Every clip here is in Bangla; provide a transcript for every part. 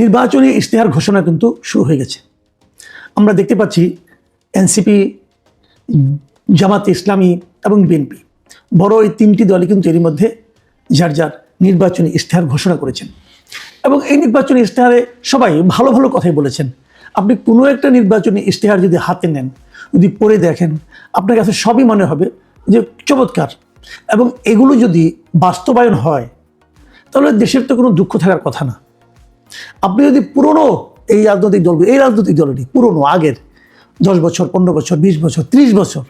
নির্বাচনী ইশতেহার ঘোষণা কিন্তু শুরু হয়ে গেছে। আমরা দেখতে পাচ্ছি এনসিপি, জামাত ইসলামী এবং বিএনপি বড় এই তিনটি দলই কিন্তু এরই মধ্যে যার যার নির্বাচনী ইশতেহার ঘোষণা করেছেন। এবং এই নির্বাচনী ইশতেহারে সবাই ভালো ভালো কথাই বলেছেন। আপনি কোনো একটা নির্বাচনী ইশতেহার যদি হাতে নেন, যদি পড়ে দেখেন, আপনার কাছে সবই মনে হবে যে চমৎকার। এবং এগুলো যদি বাস্তবায়ন হয়, তাহলে দেশের তো কোনো দুঃখ থাকার কথা না। আপনি যদি পুরনো এই রাজনৈতিক দলগুলো, এই রাজনৈতিক দলেরই পুরনো, আগের দশ বছর, পনেরো বছর, বিশ বছর, ত্রিশ বছর,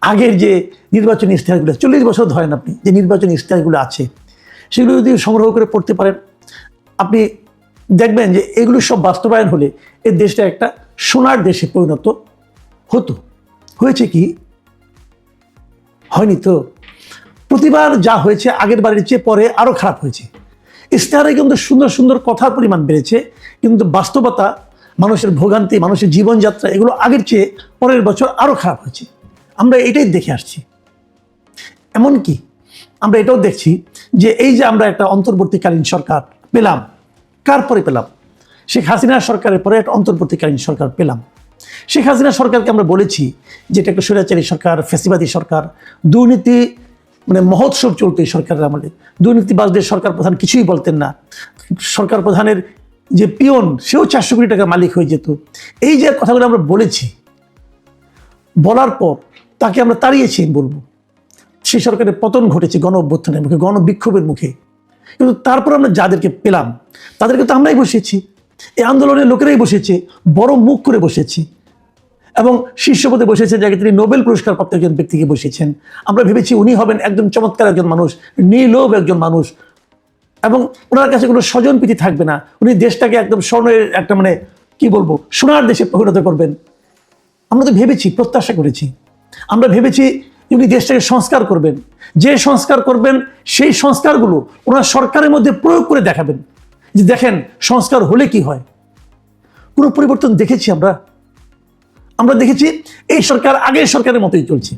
আগের যে নির্বাচনী ইশতেহারগুলো, চল্লিশ বছর ধরেন আপনি, যে নির্বাচনী ইশতেহারগুলো আছে, সেগুলো যদি সংগ্রহ করে পড়তে পারেন, আপনি দেখবেন যে এগুলো সব বাস্তবায়ন হলে এই দেশটা একটা সোনার দেশে পরিণত হতো। হয়েছে কি? হয়নি তো। প্রতিবার যা হয়েছে আগের বারের চেয়ে পরে আরও খারাপ হয়েছে। ইশতেহারে কিন্তু সুন্দর সুন্দর কথার পরিমাণ বেড়েছে, কিন্তু বাস্তবতা, মানুষের ভোগান্তি, মানুষের জীবনযাত্রা, এগুলো আগের চেয়ে পরের বছর আরও খারাপ হয়েছে। আমরা এটাই দেখে আসছি। এমনকি আমরা এটাও দেখছি যে এই যে আমরা একটা অন্তর্বর্তীকালীন সরকার পেলাম, কার পরে পেলাম? শেখ হাসিনা সরকারের পরে একটা অন্তর্বর্তীকালীন সরকার পেলাম। শেখ হাসিনা সরকারকে আমরা বলেছি যে এটা একটা স্বৈরাচারী সরকার ফেসিবাদী সরকার, দুর্নীতি মানে মহোৎসব চলতো এই সরকারের আমলে। দুর্নীতিবাজদের সরকার প্রধান কিছুই বলতেন না। সরকার প্রধানের যে পিয়ন, সেও চারশো কোটি টাকা মালিক হয়ে যেত। এই যে কথাগুলো আমরা বলেছি, বলার পর তাকে আমরা তাড়িয়েছি বলব। সেই সরকারের পতন ঘটেছে গণ অভ্যুত্থানের মুখে, গণ বিক্ষোভের মুখে। কিন্তু তারপর আমরা যাদেরকে পেলাম, তাদেরকে তো আমরাই বসেছি এই আন্দোলনের লোকেরাই বসেছে বড় মুখ করে বসেছি এবং শীর্ষ পদে বসেছেন যাকে তিনি নোবেল পুরস্কার প্রাপ্ত একজন ব্যক্তিকে বসেছেন। আমরা ভেবেছি উনি হবেন একজন চমৎকার একজন মানুষ নীলোভ একজন মানুষ। এবং ওনার কাছে কোনো স্বজন প্রীতি থাকবে না। উনি দেশটাকে একদম স্বর্ণের একটা মানে কি বলব, সোনার দেশে পরিণত করবেন। আমরা তো ভেবেছি, প্রত্যাশা করেছি। আমরা ভেবেছি উনি দেশটাকে সংস্কার করবেন। যে সংস্কার করবেন, সেই সংস্কারগুলো ওনার সরকারের মধ্যে প্রয়োগ করে দেখাবেন। যে দেখেন, সংস্কার হলে কি হয়? কোনো পরিবর্তন দেখেছি আমরা? আমরা দেখেছি এই সরকার আগের সরকারের মতোই চলছে।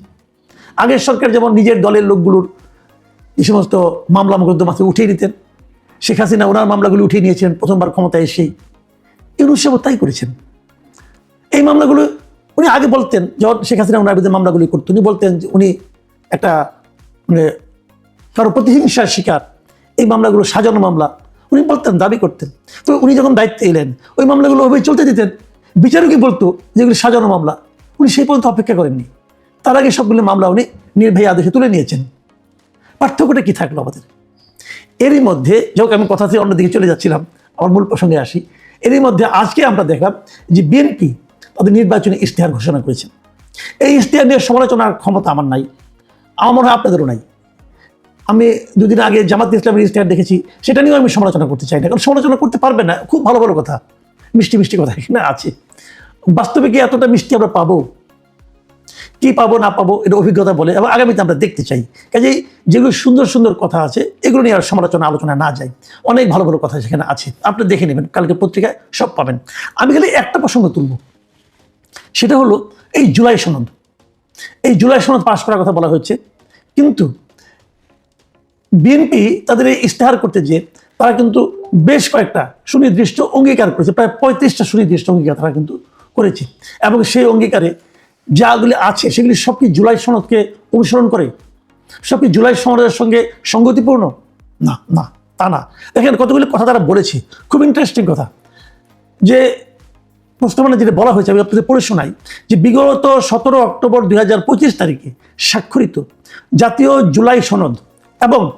আগের সরকার যেমন নিজের দলের লোকগুলোর এই সমস্ত মামলা থেকে উঠিয়ে নিতেন। শেখ হাসিনা ওনার মামলাগুলো উঠিয়ে নিয়েছেন, প্রথমবার ক্ষমতায় এসেই। ইউনুস সাহেব তাই করেছেন। এই মামলাগুলো উনি আগে বলতেন, যখন শেখ হাসিনা ওনার বিরুদ্ধে মামলাগুলি করতেন উনি বলতেন যে উনি একটা মানে কারও প্রতিহিংসার শিকার। এই মামলাগুলো সাজানো মামলা। উনি বলতেন, দাবি করতেন। তো উনি যখন দায়িত্বে এলেন, ওই মামলাগুলো ওইভাবে চলতে দিতেন। বিচারকই বলতো যেগুলি সাজানো মামলা। উনি সেই পর্যন্ত অপেক্ষা করেননি। তার আগে সবগুলো মামলা উনি নির্ভয় আদেশে তুলে নিয়েছেন। পার্থক্যটা কি থাকল আমাদের? এরই মধ্যে যখন আমি কথা থেকে অন্যদিকে চলে যাচ্ছিলাম আমার মূল প্রসঙ্গে আসি। এরই মধ্যে আজকে আমরা দেখলাম যে বিএনপি তাদের নির্বাচনী ইশতেহার ঘোষণা করেছেন এই ইশতেহার নিয়ে সমালোচনার ক্ষমতা আমার নাই। আমার মনে হয় আপনাদেরও নাই। আমি দুদিন আগে জামাত ইসলামের ইশতেহার দেখেছি, সেটা নিয়েও আমি সমালোচনা করতে চাই না, কারণ সমালোচনা করতে পারবে না। খুব ভালো ভালো কথা। মিষ্টি মিষ্টি কথা এখানে আছে। বাস্তবে কি এতটা মিষ্টি আমরা পাবো? কি পাবো, না পাবো, এটা অভিজ্ঞতা বলে, এবং আগামীতে আমরা দেখতে চাই। কাজেই যেগুলো সুন্দর সুন্দর কথা আছে, এগুলো নিয়ে আর সমালোচনা, আলোচনা না যায়। অনেক ভালো ভালো কথা সেখানে আছে। আপনি দেখে নেবেন, কালকে পত্রিকায় সব পাবেন। আমি খালি একটা প্রসঙ্গ তুলব। সেটা হলো, এই জুলাই সনদ। এই জুলাই সনদ পাশ করার কথা বলা হয়েছে। কিন্তু বিএনপি তাদের এই ইশতেহার করতে যে তারা কিন্তু বেশ কয়েকটা সুনির্দিষ্ট অঙ্গীকার করেছে। প্রায় পঁয়ত্রিশটা সুনির্দিষ্ট অঙ্গীকার তারা কিন্তু করেছে। এবং সেই অঙ্গীকারে যাগুলি আছে, সেগুলি সব কি জুলাই সনদকে অনুসরণ করে। সব কি জুলাই সনদের সঙ্গে সঙ্গতিপূর্ণ? না না, তা না। দেখেন কতগুলি কথা তারা বলেছে। খুব ইন্টারেস্টিং কথা। যে প্রস্তাবনা যেটা বলা হয়েছে, আমি আপনাদের পড়ে শোনাই। যে বিগত সতেরো অক্টোবর দুই হাজার পঁচিশ তারিখে স্বাক্ষরিত জাতীয় জুলাই সনদ এবং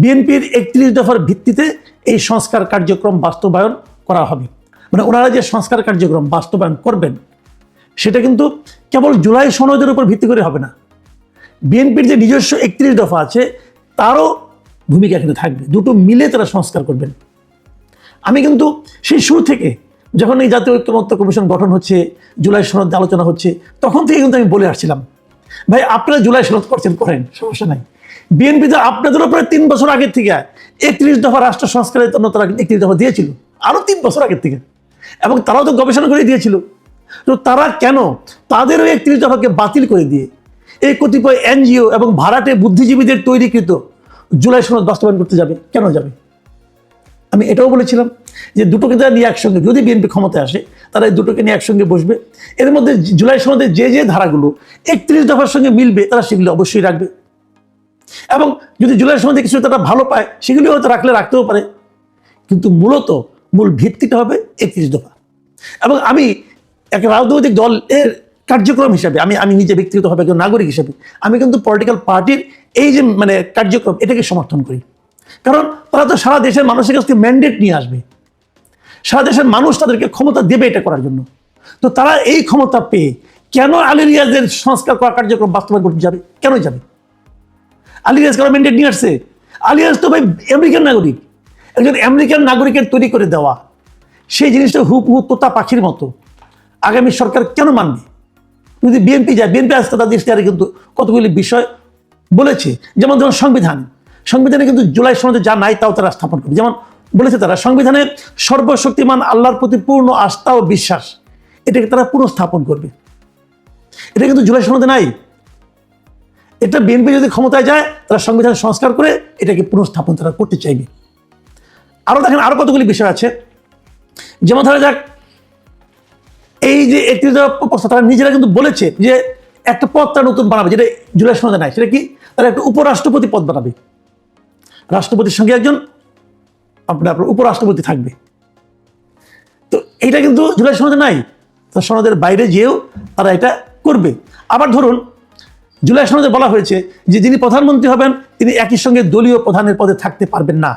বিএনপির একত্রিশ দফার ভিত্তিতে এই সংস্কার কার্যক্রম বাস্তবায়ন করা হবে। মানে ওনারা যে সংস্কার কার্যক্রম বাস্তবায়ন করবেন, সেটা কিন্তু কেবল জুলাই সনদের উপর ভিত্তি করে হবে না। বিএনপির যে নিজস্ব একত্রিশ দফা আছে, তারও ভূমিকা এখানে থাকবে। দুটো মিলে তারা সংস্কার করবেন। আমি কিন্তু সেই শুরু থেকে যখন এই জাতীয় ঐক্যমত্য কমিশন গঠন হচ্ছে, জুলাই সনদ আলোচনা হচ্ছে, তখন থেকে কিন্তু আমি বলে আসছিলাম ভাই, আপনারা জুলাই সনদ করছেন, করেন, সমস্যা নাই। বিএনপি তো আপনাদের উপরে তিন বছর আগের থেকে একত্রিশ দফা রাষ্ট্র সংস্কারের জন্য তারা একত্রিশ দফা দিয়েছিল আরও তিন বছর আগের থেকে। এবং তারাও তো গবেষণা করে দিয়েছিল। তো তারা কেন তাদের ওই একত্রিশ দফাকে বাতিল করে দিয়ে এই কতিপয় এনজিও এবং ভাড়াটে বুদ্ধিজীবীদের তৈরিকৃত জুলাই সনদ বাস্তবায়ন করতে যাবে? কেন যাবে? আমি এটাও বলেছিলাম যে দুটোকে তারা নিয়ে একসঙ্গে, যদি বিএনপি ক্ষমতায় আসে, তারা এই দুটোকে নিয়ে একসঙ্গে বসবে। এর মধ্যে জুলাই সনদে যে যে ধারাগুলো একত্রিশ দফার সঙ্গে মিলবে, তারা সেগুলো অবশ্যই রাখবে। এবং যদি জুলাই সনদে কিছু তারা ভালো পায়, সেগুলি হয়তো রাখলে রাখতেও পারে। কিন্তু মূলত মূল ভিত্তিটা হবে একত্রিশ দফা। এবং আমি একটা রাজনৈতিক দল এর কার্যক্রম হিসাবে, আমি আমি নিজে ব্যক্তিগতভাবে একজন নাগরিক হিসাবে, আমি কিন্তু পলিটিক্যাল পার্টির এই যে মানে কার্যক্রম, এটাকে সমর্থন করি। কারণ তারা তো সারা দেশের মানুষের কাছ থেকে ম্যান্ডেট নিয়ে আসবে। সারা দেশের মানুষ তাদেরকে ক্ষমতা দেবে এটা করার জন্য। তো তারা এই ক্ষমতা পেয়ে কেন আলী রিয়াজের সংস্কার করার কার্যক্রম বাস্তবায়ন করতে যাবে? কেন যাবে? আলী রিয়াজ কারও ম্যান্ডেট নিয়ে আসছে? আলী রিয়াজ তো ভাই আমেরিকান নাগরিক। একজন আমেরিকান নাগরিকের তৈরি করে দেওয়া। সেই জিনিসটা হুপ হুপ তোতা পাখির মতো। আগামী সরকার কেন মানবে? যদি বিএনপি যায়, বিএনপি আসতে তাদের কিন্তু কতগুলি বিষয় বলেছে। যেমন ধরুন সংবিধান। সংবিধানে কিন্তু জুলাই সনদে যা নাই তাও তারা স্থাপন করবে যেমন বলেছে তারা, সংবিধানে সর্বশক্তিমান আল্লাহর প্রতি পূর্ণ আস্থা ও বিশ্বাস, এটাকে তারা পুনঃস্থাপন করবে। এটা কিন্তু জুলাই সনদে নাই। এটা বিএনপি যদি ক্ষমতায় যায়, তারা সংবিধান সংস্কার করে এটাকে পুনঃস্থাপন তারা করতে চাইবে। আরও দেখেন আরও কতগুলি বিষয় আছে। যেমন ধরা যাক, এই যে একত্রিশ প্রস্তাব, তারা নিজেরা কিন্তু বলেছে যে একটা পদ তারা নতুন বানাবে, যেটা জুলাই সনদে নাই। সেটা কি? তারা একটা উপরাষ্ট্রপতি পদ বানাবে। রাষ্ট্রপতির সঙ্গে একজন, আপনার আপনার উপরাষ্ট্রপতি থাকবে। তো এটা কিন্তু জুলাই সনদে নাই, তো সনদের বাইরে যেও তারা এটা করবে। আবার ধরুন, জুলাই সনদে বলা হয়েছে যে যিনি প্রধানমন্ত্রী হবেন, তিনি একই সঙ্গে দলীয় প্রধানের পদে থাকতে পারবেন না।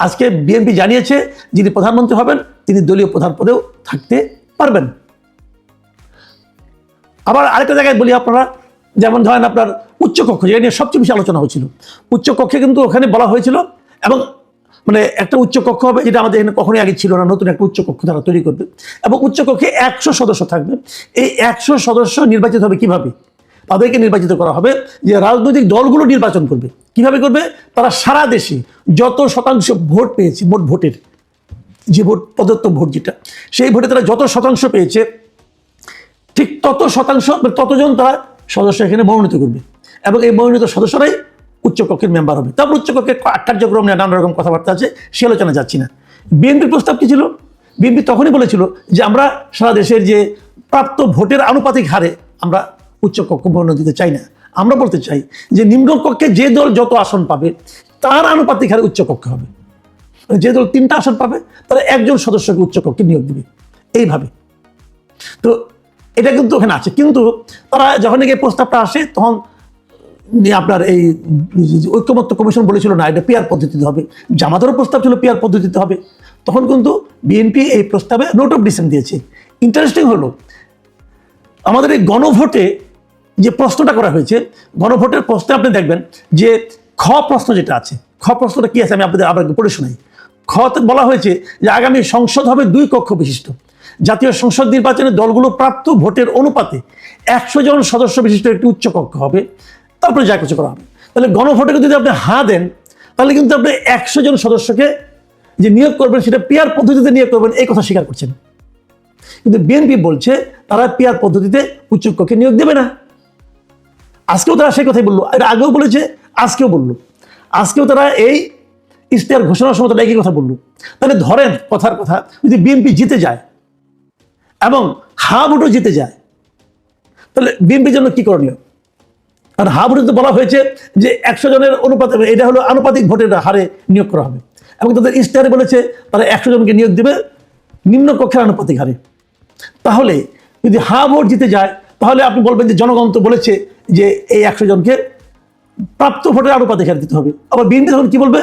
আজকে বিএনপি জানিয়েছে, যিনি প্রধানমন্ত্রী হবেন, তিনি দলীয় প্রধান পদেও থাকতে পারবেন। আবার আরেকটা জায়গায় বলি আপনারা যেমন ধরেন আপনার উচ্চকক্ষ যেটা নিয়ে সবচেয়ে বেশি আলোচনা হয়েছিল। উচ্চকক্ষে কিন্তু ওখানে বলা হয়েছিল এবং মানে একটা উচ্চকক্ষ হবে যেটা আমাদের এখানে কখনোই আগে ছিল না, নতুন একটা উচ্চকক্ষ তারা তৈরি করবে। এবং উচ্চকক্ষে একশো সদস্য থাকবে। এই একশো সদস্য নির্বাচিত হবে কীভাবে? তাদেরকে নির্বাচিত করা হবে যে রাজনৈতিক দলগুলো নির্বাচন করবে। কীভাবে করবে? তারা সারা দেশে যত শতাংশ ভোট পেয়েছে, মোট ভোটের, যে ভোট, প্রদত্ত ভোট যেটা, সেই ভোটে তারা যত শতাংশ পেয়েছে, ঠিক তত শতাংশ ততজন তারা সদস্য এখানে মনোনীত করবে। এবং এই মনোনীত সদস্যরাই উচ্চকক্ষের মেম্বার হবে। তারপর উচ্চকক্ষের কার্যক্রম নিয়ে নানা রকম কথাবার্তা আছে, সে আলোচনা যাচ্ছি না। বিএনপির প্রস্তাব কি ছিল? বিএনপি তখনই বলেছিল যে আমরা সারা দেশের যে প্রাপ্ত ভোটের আনুপাতিক হারে আমরা উচ্চকক্ষ মনোনয়ন দিতে চাই না। আমরা বলতে চাই যে নিম্নকক্ষে যে দল যত আসন পাবে, তার আনুপাতিক হারে উচ্চকক্ষ হবে। যে দল তিনটা আসন পাবে, তারা একজন সদস্যকে উচ্চকক্ষে নিয়োগ দিবে। এইভাবে। তো এটা কিন্তু ওখানে আছে। কিন্তু তারা যখন এই প্রস্তাবটা আসে, তখন আপনার এই ঐক্যমত্য কমিশন বলেছিল, না, এটা পিয়ার পদ্ধতিতে হবে। জামাতেরও প্রস্তাব ছিল পিয়ার পদ্ধতিতে হবে। তখন কিন্তু বিএনপি এই প্রস্তাবে নোট অফ ডিসেন্ট দিয়েছে। ইন্টারেস্টিং হলো, আমাদের এই গণভোটে যে প্রশ্নটা করা হয়েছে, গণভোটের প্রশ্নে আপনি দেখবেন যে খ প্রশ্ন যেটা আছে, খ প্রশ্নটা কি আছে আমি আপনাদের আবার পড়ে শোনাই। খতে বলা হয়েছে যে আগামী সংসদ হবে দুই কক্ষ বিশিষ্ট। জাতীয় সংসদ নির্বাচনে দলগুলো প্রাপ্ত ভোটের অনুপাতে একশো জন সদস্য বিশিষ্ট একটি উচ্চকক্ষ হবে। তারপরে যা কিছু করা হবে। তাহলে গণভোটে যদি আপনি হাঁ দেন, তাহলে কিন্তু আপনি একশো জন সদস্যকে যে নিয়োগ করবেন সেটা পিয়ার পদ্ধতিতে নিয়োগ করবেন, এই কথা স্বীকার করছেন। কিন্তু বিএনপি বলছে তারা পিয়ার পদ্ধতিতে উচ্চকক্ষে নিয়োগ দেবে না। আজকেও তারা সেই কথাই বলল। এর আগেও বলেছে, আজকেও বলল। আজকেও তারা এই ইশতেহার ঘোষণার সময় তারা একই কথা বলল। তাহলে ধরেন, কথার কথা, যদি বিএনপি জিতে যায় এবং হা ভোটও জিতে যায়। তাহলে বিএনপির জন্য কি করণীয়? কারণ হা ভোটে তো বলা হয়েছে যে একশো জনের অনুপাতে এটা হলো আনুপাতিক ভোটের হারে নিয়োগ করা হবে। এবং তাদের ইশতেহারে বলেছে তারা একশো জনকে নিয়োগ দেবে নিম্ন কক্ষের আনুপাতিক হারে। তাহলে যদি হা ভোট জিতে যায়, তাহলে আপনি বলবেন যে জনগণ তো বলেছে যে এই একশো জনকে প্রাপ্ত ভোটের আনুপাতিক হারে দিতে হবে। আবার বিএনপি তখন কি বলবে?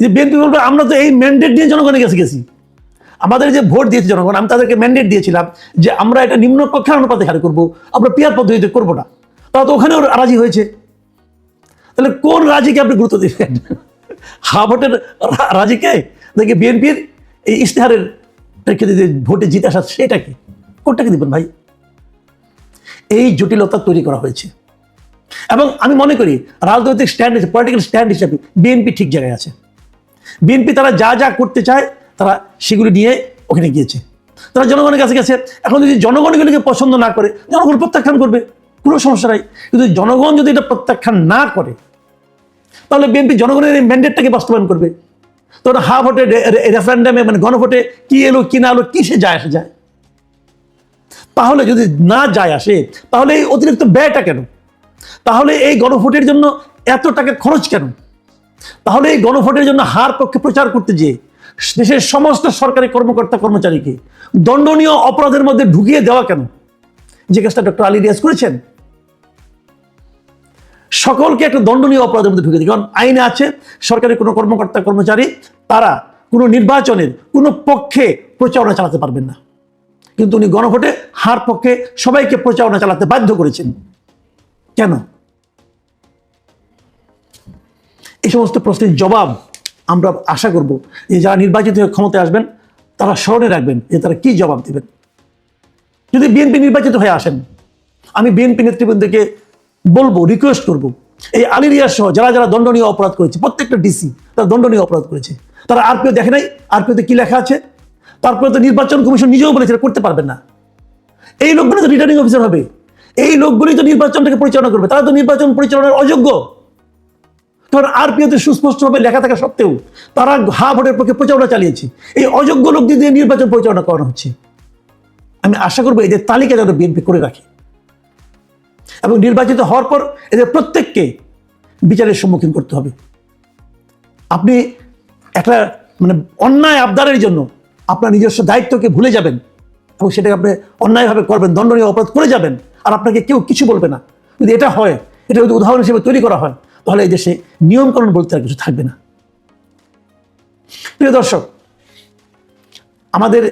যে বিএনপি বলবে, আমরা তো এই ম্যান্ডেট নিয়ে জনগণের কাছে গেছি। আমাদের যে ভোট দিয়েছে জনগণ, আমি তাদেরকে ম্যান্ডেট দিয়েছিলাম যে আমরা এটা নিম্ন কক্ষের অনুপাতিক হারে করব, আমরা পিয়ার পদ্ধতিতে করব না। তারা তো ওখানেও রাজি হয়েছে। তাহলে কোন রাজিকে আপনি গুরুত্ব দিবেন? হা ভোটের রা- রাজিকে? দেখে বিএনপির এই ইশতেহারের প্রেক্ষিতে ভোটে জিতে আসা সেটা কি? কোনটাকে দিবেন ভাই? এই জটিলতা তৈরি করা হয়েছে। এবং আমি মনে করি রাজনৈতিক স্ট্যান্ড পলিটিক্যাল স্ট্যান্ড হিসেবে বিএনপি ঠিক জায়গায় আছে। বিএনপি তারা যা যা করতে চায় তারা সেগুলি নিয়ে ওখানে গিয়েছে। তারা জনগণের কাছে গেছে। এখন যদি জনগণ এগুলিকে পছন্দ না করে, জনগণ প্রত্যাখ্যান করবে, কোনো সমস্যা নাই। কিন্তু জনগণ যদি এটা প্রত্যাখ্যান না করে, তাহলে বিএনপি জনগণের এই ম্যান্ডেটটাকে বাস্তবায়ন করবে। তখন হা ভোটে রেফারেন্ডামে মানে গণভোটে কি এলো, কি না এলো, কিসে যায়, আসে যায়। তাহলে যদি না যায়, আসে, তাহলে এই অতিরিক্ত ব্যয়টা কেন? তাহলে এই গণভোটের জন্য এত টাকা খরচ কেন? তাহলে এই গণভোটের জন্য হার পক্ষে প্রচার করতে যেয়ে দেশের সমস্ত সরকারি কর্মকর্তা কর্মচারীকে দণ্ডনীয় অপরাধের মধ্যে ঢুকিয়ে দেওয়া কেন? যে কাজটা ডক্টর আলী রিয়াজ করেছেন। সকলকে একটা দণ্ডনীয় অপরাধের মধ্যে ঢুকে দিই কারণ আইনে আছে, সরকারি কোনো কর্মকর্তা কর্মচারী, তারা কোনো নির্বাচনের কোনো পক্ষে প্রচারণা চালাতে পারবেন না। কিন্তু উনি গণভোটে হার পক্ষে সবাইকে প্রচারণা চালাতে বাধ্য করেছেন। কেন? এই সমস্ত প্রশ্নের জবাব আমরা আশা করব যে যারা নির্বাচিত হয়ে ক্ষমতায় আসবেন, তারা স্মরণে রাখবেন যে তারা কি জবাব দেবেন। যদি বিএনপি নির্বাচিত হয়ে আসেন, আমি বিএনপি নেতৃবৃন্দকে বলব রিকোয়েস্ট করব, এই আলিরিয়া সহ যারা যারা দণ্ডনীয় অপরাধ করেছে, প্রত্যেকটা ডিসি তারা দণ্ডনীয় অপরাধ করেছে। তারা আরপিও দেখে নাই আরপিওতে কি লেখা আছে? তারপরে তো নির্বাচন কমিশন নিজেও বলেছে করতে পারবেন না। এই লোকগুলো তো রিটার্নিং অফিসার হবে। এই লোকগুলি তো নির্বাচনটাকে পরিচালনা করবে। তারা তো নির্বাচন পরিচালনার অযোগ্য। কারণ আরপিওতে সুস্পষ্টভাবে লেখা থাকা সত্ত্বেও তারা হা ভোটের পক্ষে প্রচারণা চালিয়েছে। এই অযোগ্য লোক দিয়ে নির্বাচন পরিচালনা করানো হচ্ছে। আমি আশা করব এদের তালিকা যেন বিএনপি করে রাখে। এবং নির্বাচিত হওয়ার পর এদের প্রত্যেককে বিচারের সম্মুখীন করতে হবে। আপনি একটা মানে অন্যায় আবদারের জন্য আপনার নিজস্ব দায়িত্বকে ভুলে যাবেন এবং সেটাকে আপনি অন্যায়ভাবে করবেন, দণ্ডনীয় অপরাধ করে যাবেন আর আপনাকে কেউ কিছু বলবে না। যদি এটা হয়, এটা যদি উদাহরণ হিসেবে তৈরি করা হয় তাহলে এই দেশে নিয়মকানুন বলতে আর কিছু থাকবে না। প্রিয় দর্শক, আমাদের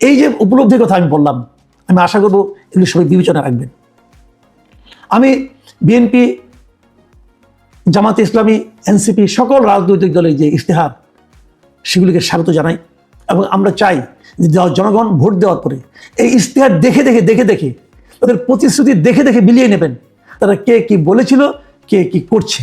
এই যে উপলব্ধির কথা আমি বললাম, আমি আশা করব এগুলো সবাই বিবেচনা রাখবেন। আমি বিএনপি, জামাতে ইসলামী, এনসিপি সকল রাজনৈতিক দলের যে ইশতেহার, সেগুলিকে স্বাগত জানাই এবং আমরা চাই যে জনগণ ভোট দেওয়ার পরে এই ইশতেহার দেখে দেখে দেখে দেখে, তাদের প্রতিশ্রুতি দেখে দেখে মিলিয়ে নেবেন, তারা কে কি বলেছিল কে কি করছে?